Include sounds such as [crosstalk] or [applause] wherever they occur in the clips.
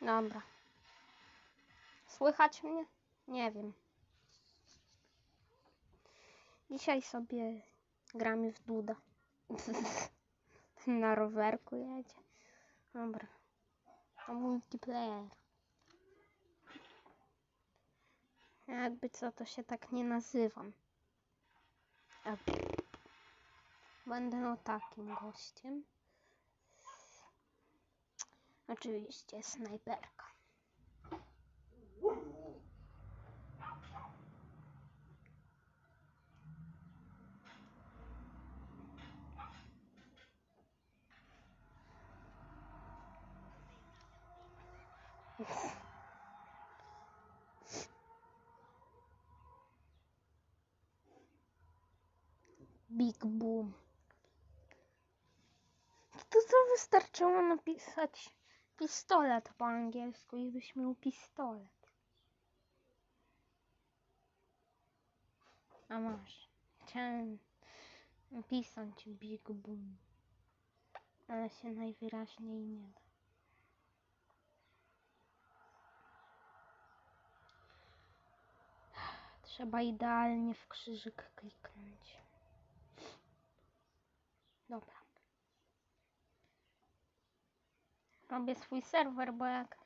Dobra. Słychać mnie? Nie wiem. Dzisiaj sobie gramy w Duda. [laughs] Na rowerku jedzie. Dobra. To multiplayer. Jakby co, to się tak nie nazywam. Będę no takim gościem. Oczywiście snajperka. Big Boom. To co wystarczyło napisać pistolet po angielsku i byś miał pistolet. A masz. Chciałem napisać Big Boom. Ale się najwyraźniej nie da. Trzeba idealnie w krzyżyk kliknąć. Dobra. Robię swój serwer, bo jak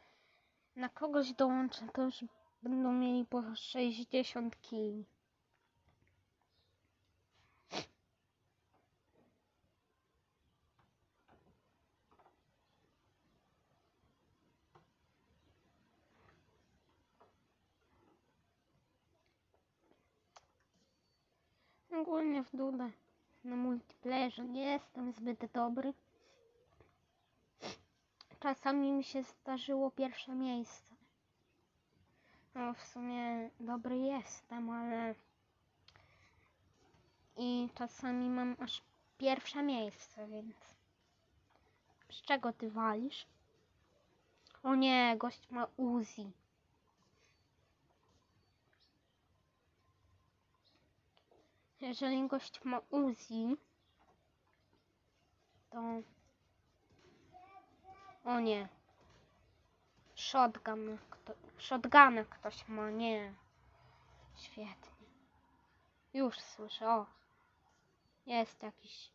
na kogoś dołączę, to już będą mieli po 60 kili. Ogólnie w Dudę na multiplayerze nie jestem zbyt dobry. Czasami mi się zdarzyło pierwsze miejsce. No w sumie dobry jestem, ale i czasami mam aż pierwsze miejsce, więc z czego ty walisz? O nie, gość ma Uzi. Jeżeli gość ma Uzi, to... O nie. Shotgun. Kto... Shotguna ktoś ma, nie. Świetnie. Już słyszę, o. Jest jakiś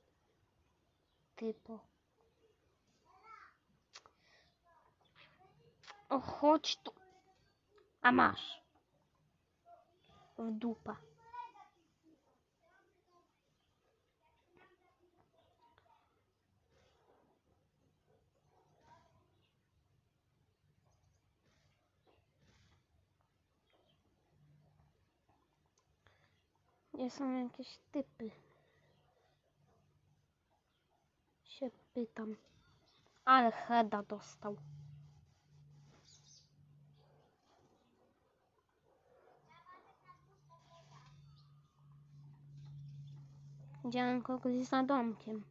typo. O, chodź tu. A masz. W dupa. Gdzie są jakieś typy? Się pytam. Ale Heda dostał. Widziałem kogoś za domkiem.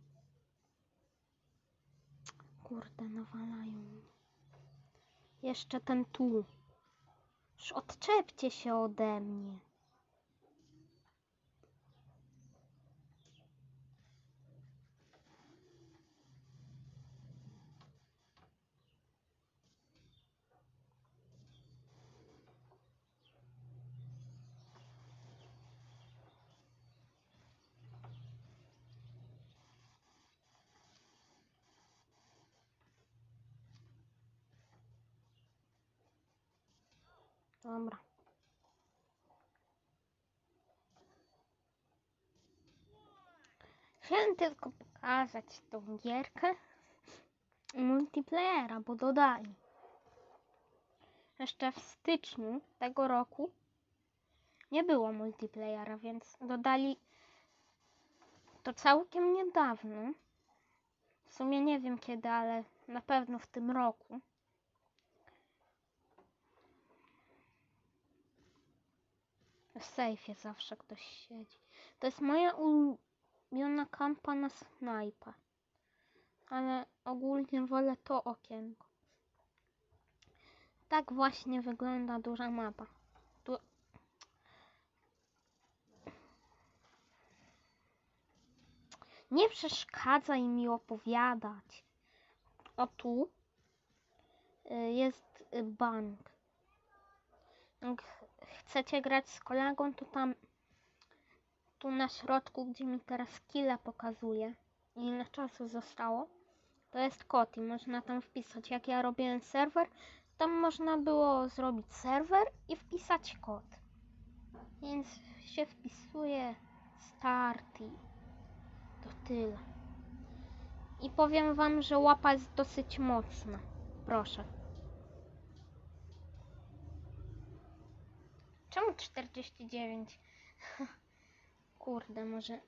Kurde, nawalają. Jeszcze ten tu. Już odczepcie się ode mnie. Dobra. Chciałem tylko pokazać tą gierkę multiplayera, bo dodali. Jeszcze w styczniu tego roku nie było multiplayera, więc dodali to całkiem niedawno. W sumie nie wiem kiedy, ale na pewno w tym roku. W sejfie zawsze ktoś siedzi. To jest moja ulubiona kampa na snajpa. Ale ogólnie wolę to okienko. Tak właśnie wygląda duża mapa. Tu... Nie przeszkadzaj mi opowiadać. o tu y, jest bank. Chcecie grać z kolegą, to tam tu na środku, gdzie mi teraz killa pokazuje, ile czasu zostało, to jest kod i można tam wpisać. Jak ja robiłem serwer, tam można było zrobić serwer i wpisać kod. Więc się wpisuje start i to tyle. I powiem wam, że łapa jest dosyć mocna. Proszę. Czemu 49? [laughs] Kurde, może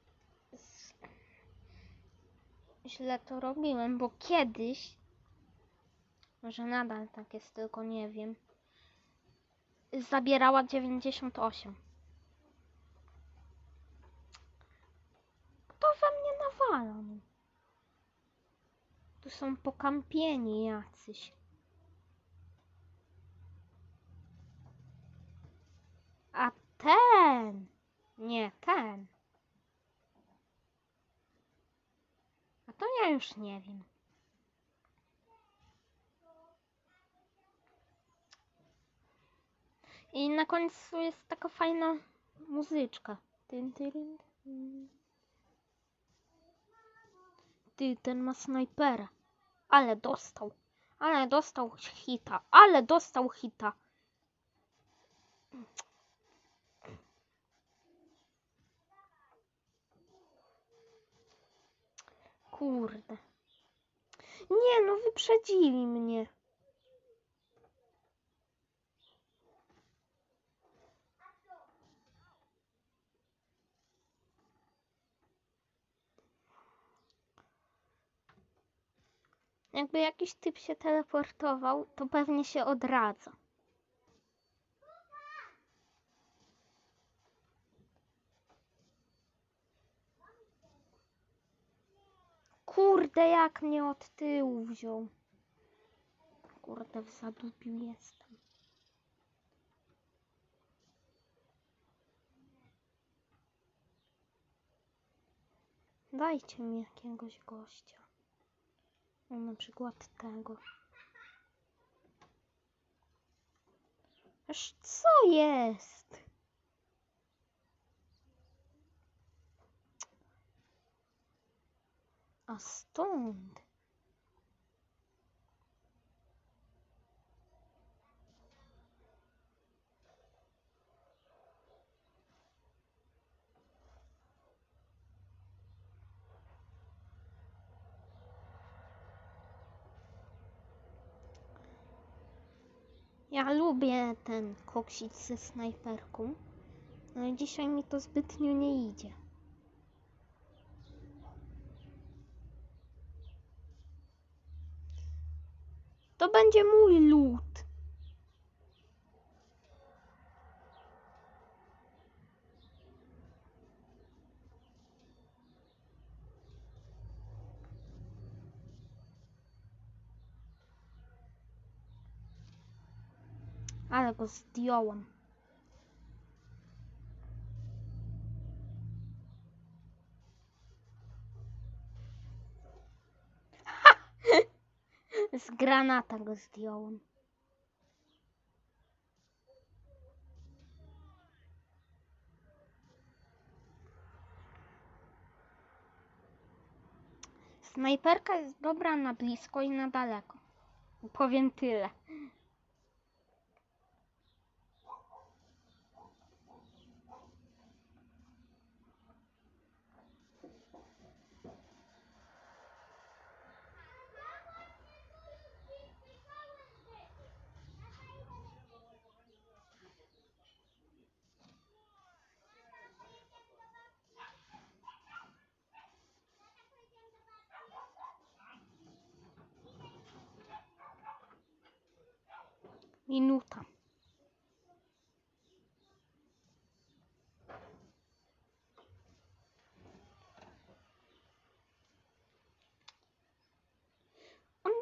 z... źle to robiłem, bo kiedyś, może nadal tak jest, tylko nie wiem, zabierała 98. Kto we mnie nawala? no? Tu są pokampieni jacyś. A ten! Nie, ten. A to ja już nie wiem. I na końcu jest taka fajna muzyczka. Tyn, tyryn, tyn. Ty, ten ma snajpera. Ale dostał. Ale dostał hita. Ale dostał hita. Kurde. Nie, no wyprzedzili mnie. Jakby jakiś typ się teleportował, to pewnie się odradza. Kurde, jak mnie od tyłu wziął. Kurde, w zadupiu jestem. Dajcie mi jakiegoś gościa. No, na przykład tego. Aż co jest? A stąd. Ja lubię ten koksić ze snajperką, ale dzisiaj mi to zbytnio nie idzie. To będzie mój lód. Ale go zdjąłem. Z granata go zdjąłem. Snajperka jest dobra na blisko i na daleko. Powiem tyle. Minuta. On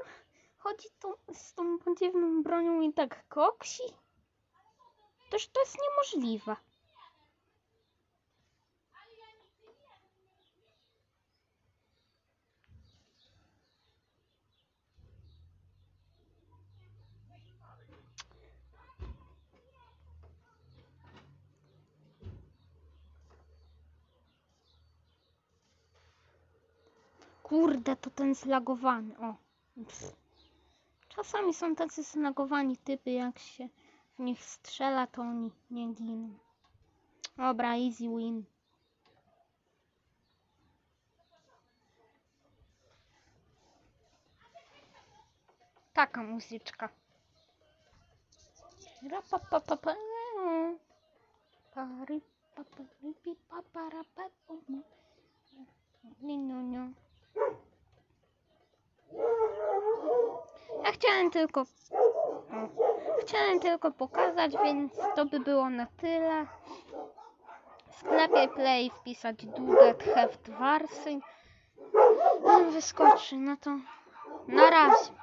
chodzi tu z tą podziwną bronią i tak koksi? Toż to jest niemożliwe. Kurde, to ten zlagowany. O. Pff. Czasami są tacy zlagowani typy, jak się w nich strzela, to oni nie giną. Dobra, easy win. Taka muzyczka. Rapapapapa. Ni, no, no. Ja chciałem tylko. O, chciałem tylko pokazać, więc to by było na tyle. W sklepie Play wpisać Dudet Heft Warsy. On wyskoczy, no to na razie.